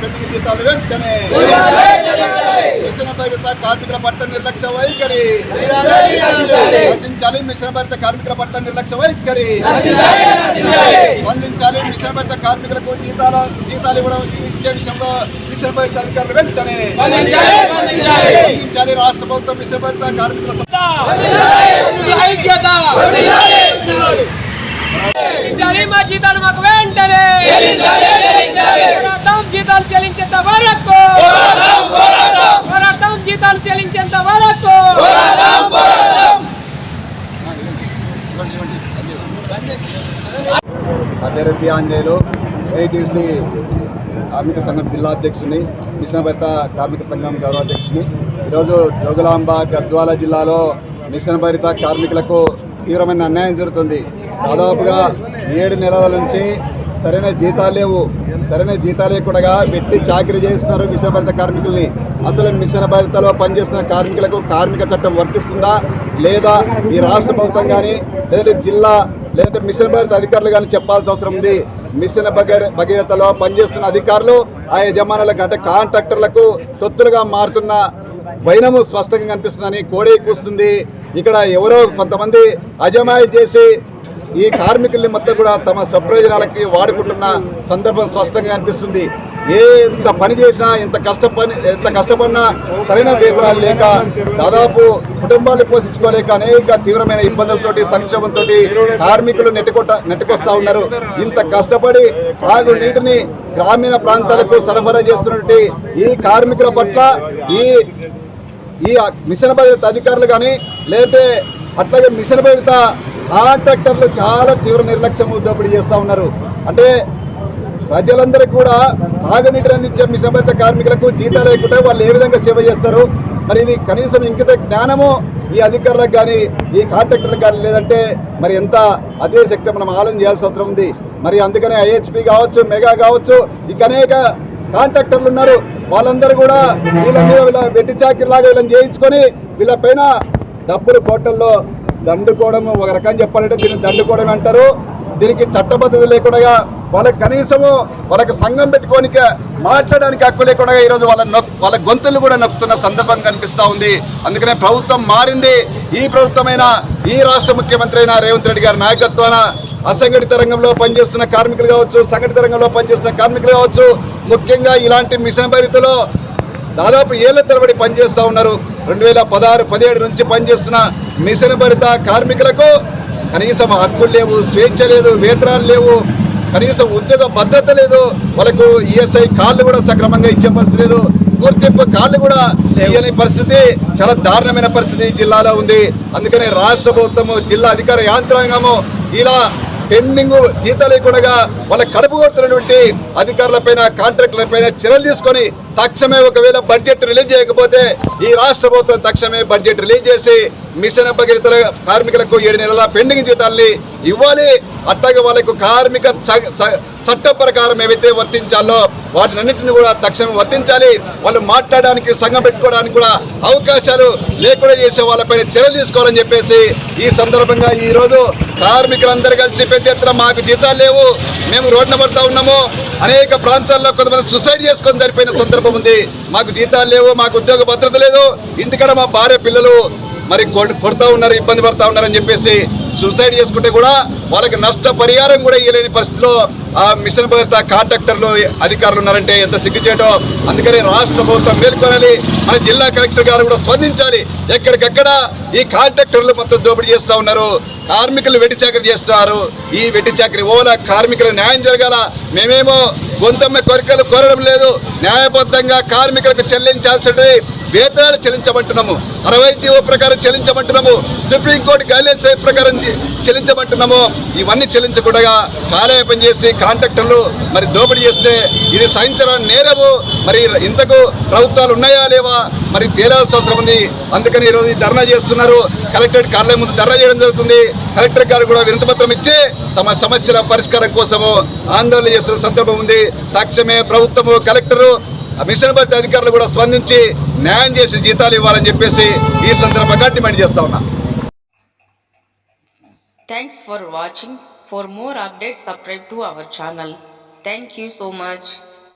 Pending జీతాలు వెంటనే. Machine భరిత కార్మికుల పట్ల నిర్లక్ష్య వైఖరి. నశించాలి మిషన్ భరిత కార్మికుల పట్ల నిర్లక్ష్య వైఖరి. స్పందించాలి మిషన్ భరిత కార్మికులకు జీతాల జీతాలు ఇవ్వడం ఇచ్చే విషయంలో మిషన్ భరిత అధికారులు వెంటనే. స్పందించాలి రాష్ట్ర ప్రభుత్వం మిషన్ భరిత కార్మికుల మా జీతాలు మాకు వెంటనే. జీతాలు చెల్లించేంత వరకు. పోరాటం జీతాలు చెల్లించేంత వరకు. అభ్యర్థి ఆంజనేయులు ఏటీసీ కార్మిక సంఘం జిల్లా అధ్యక్షుని మిషనభర్త కార్మిక సంఘం గౌరవ అధ్యక్షుని. ఈరోజు జోగులాంబ గద్వాల జిల్లాలో మిషన్ భరిత కార్మికులకు తీవ్రమైన అన్యాయం జరుగుతుంది. దాదాపుగా ఏడు నెలల నుంచి సరైన జీతాలు లేవు. సరైన జీతాలు లేకుండా పెట్టి చాకరీ చేస్తున్నారు మిషన్ భరిత కార్మికుల్ని. అసలు మిషన్ భరితలో పనిచేస్తున్న కార్మికులకు కార్మిక చట్టం వర్తిస్తుందా లేదా? ఈ రాష్ట్ర ప్రభుత్వం కానీ లేదంటే జిల్లా లేదంటే మిషన్ భరిత అధికారులు కానీ చెప్పాల్సిన అవసరం ఉంది. మిషన్ భగీర భగీరథలో పనిచేస్తున్న అధికారులు ఆ యజమానులకు అంటే కాంట్రాక్టర్లకు తొత్తులుగా మారుతున్న వైనము స్పష్టంగా కనిపిస్తుందని కోడే కూస్తుంది. ఇక్కడ ఎవరో కొంతమంది అజమాయి చేసి ఈ కార్మికుల్ని మొత్తం కూడా తమ స్వప్రయోజనాలకి వాడుకుంటున్న సందర్భం స్పష్టంగా అనిపిస్తుంది. ఏ ఎంత పని చేసినా ఎంత కష్టపడి ఎంత కష్టపడినా సరైన వేతనాలు లేక దాదాపు కుటుంబాన్ని పోషించుకోలేక అనేక తీవ్రమైన ఇబ్బందులతోటి సంక్షేమంతో కార్మికులు నెట్టుకొట్ట నెట్టుకొస్తా ఉన్నారు. ఇంత కష్టపడి తాగు నీటిని గ్రామీణ ప్రాంతాలకు సరఫరా చేస్తున్నటువంటి ఈ కార్మికుల పట్ల ఈ ఈ మిషన్ భద్రత అధికారులు కానీ లేకపోతే అట్లాగే మిషన్ భద్రత కాంట్రాక్టర్లు చాలా తీవ్ర నిర్లక్ష్యం దోపిడీ చేస్తూ ఉన్నారు. అంటే ప్రజలందరికీ కూడా తాగునీటిని అందించే మిషన్ కార్మికులకు జీతాలు లేకుంటే వాళ్ళు ఏ విధంగా సేవ చేస్తారు? మరి ఇది కనీసం ఇంకిత జ్ఞానము ఈ అధికారులకు కానీ ఈ కాంట్రాక్టర్లకు కానీ లేదంటే మరి ఎంత అదే శక్తి మనం ఆలోచన చేయాల్సిన అవసరం ఉంది. మరి అందుకనే ఐహెచ్పి కావచ్చు మెగా కావచ్చు ఇక అనేక కాంట్రాక్టర్లు ఉన్నారు. వాళ్ళందరూ కూడా వీళ్ళ మీద వీళ్ళ వెట్టి చాకిరి లాగా వీళ్ళని చేయించుకొని వీళ్ళ పైన డబ్బులు కోటల్లో దండుకోవడం ఒక రకం చెప్పాలంటే దీన్ని దండుకోవడం అంటారు. దీనికి చట్టబద్ధత లేకుండా వాళ్ళకి కనీసము వాళ్ళకి సంఘం పెట్టుకోనిక మాట్లాడడానికి హక్కు లేకుండా ఈరోజు వాళ్ళ నొక్ వాళ్ళ గొంతులు కూడా నొక్కుతున్న సందర్భం కనిపిస్తూ ఉంది. అందుకనే ప్రభుత్వం మారింది. ఈ ప్రభుత్వమైన ఈ రాష్ట్ర ముఖ్యమంత్రి అయిన రేవంత్ రెడ్డి గారి నాయకత్వాన అసంఘటిత రంగంలో పనిచేస్తున్న కార్మికులు కావచ్చు సంఘటిత రంగంలో పనిచేస్తున్న కార్మికులు కావచ్చు ముఖ్యంగా ఇలాంటి మిషన్ పరిధిలో దాదాపు ఏళ్ళ తరబడి పనిచేస్తూ ఉన్నారు. రెండు వేల పదహారు పదిహేడు నుంచి పనిచేస్తున్న మిషన్ భరిత కార్మికులకు కనీసం హక్కులు లేవు స్వేచ్ఛ లేదు వేతనాలు లేవు కనీసం ఉద్యోగ భద్రత లేదు వాళ్ళకు ఈఎస్ఐ కార్డు కూడా సక్రమంగా ఇచ్చే పరిస్థితి లేదు గుర్తింపు కార్డు కూడా ఇవ్వని పరిస్థితి చాలా దారుణమైన పరిస్థితి జిల్లాలో ఉంది. అందుకనే రాష్ట్ర ప్రభుత్వము జిల్లా అధికార యాంత్రాంగము ఇలా పెండింగ్ జీతాలు కూడా వాళ్ళ కడుపు కొడుతున్నటువంటి అధికారులపైన కాంట్రాక్టులపైన చర్యలు తీసుకొని తక్షణమే ఒకవేళ బడ్జెట్ రిలీజ్ చేయకపోతే ఈ రాష్ట్ర ప్రభుత్వం తక్షణమే బడ్జెట్ రిలీజ్ చేసి మిషన్ భగీరథ కార్మికులకు ఏడు నెలల పెండింగ్ జీతాల్ని ఇవ్వాలి. అట్లాగే వాళ్ళకు కార్మిక చట్ట ప్రకారం ఏవైతే వర్తించాలో వాటినన్నింటిని కూడా తక్షణం వర్తించాలి. వాళ్ళు మాట్లాడడానికి సంఘం పెట్టుకోవడానికి కూడా అవకాశాలు లేకుండా చేసే వాళ్ళపైన చర్యలు తీసుకోవాలని చెప్పేసి ఈ సందర్భంగా ఈ రోజు కార్మికులందరూ కలిసి పెద్ద ఎత్తున మాకు జీతాలు లేవు. మేము రోడ్డున పడతా ఉన్నాము. అనేక ప్రాంతాల్లో కొంతమంది సుసైడ్ చేసుకొని సరిపోయిన సందర్భం ఉంది. మాకు జీతాలు లేవు మాకు ఉద్యోగ భద్రత లేదు. ఇంటికాడ మా భార్య పిల్లలు మరి కొడుతూ కొడతా ఉన్నారు ఇబ్బంది పడతా ఉన్నారని చెప్పేసి సూసైడ్ చేసుకుంటే కూడా వాళ్ళకి నష్ట పరిహారం కూడా ఇవ్వలేని పరిస్థితిలో ఆ మిషన్ భద్రత కాంట్రాక్టర్లు అధికారులు ఉన్నారంటే ఎంత సిగ్గుచేయటం అందుకని రాష్ట్ర ప్రభుత్వం మేల్కొనాలి. మన జిల్లా కలెక్టర్ గారు కూడా స్పందించాలి. ఎక్కడికక్కడ ఈ కాంట్రాక్టర్లు మొత్తం దోపిడీ చేస్తూ ఉన్నారు. కార్మికులు వెట్టి చాకరీ చేస్తున్నారు. ఈ వెట్టి చాకరీ ఓలా కార్మికులు న్యాయం జరగాల. మేమేమో గొంతమ్మ కోరికలు కోరడం లేదు. న్యాయబద్ధంగా కార్మికులకు చెల్లించాల్సినవి వేతనాలు చెల్లించమంటున్నాము. అరవై జీవో ప్రకారం చెల్లించమంటున్నాము. సుప్రీంకోర్టు గైడ్లైన్స్ ప్రకారం చెల్లించమంటున్నాము. ఇవన్నీ చెల్లించకుండా కాలయాపన చేసి కాంట్రాక్టర్లు మరి దోపిడీ చేస్తే ఇది సహించడం నేరము. మరి ఇంతకు ప్రభుత్వాలు ఉన్నాయా లేవా? మరి తేలాల్సిన అవసరం ఉంది. అందుకని ఈరోజు ధర్నా చేస్తున్నారు. కలెక్టరేట్ కార్యాలయం ముందు ధర్నా చేయడం జరుగుతుంది. కలెక్టర్ గారు కూడా వినతిపత్రం ఇచ్చి తమ సమస్యల పరిష్కారం కోసము ఆందోళన చేస్తున్న సందర్భం ఉంది. తక్షణమే ప్రభుత్వము కలెక్టరు మిషన్ పద్ధతి అధికారులు కూడా స్పందించి న్యాయం చేసి జీతాలు ఇవ్వాలని చెప్పేసి ఈ సందర్భంగా డిమాండ్ చేస్తా ఉన్నా. Thanks for watching for more update subscribe to our channel thank you so much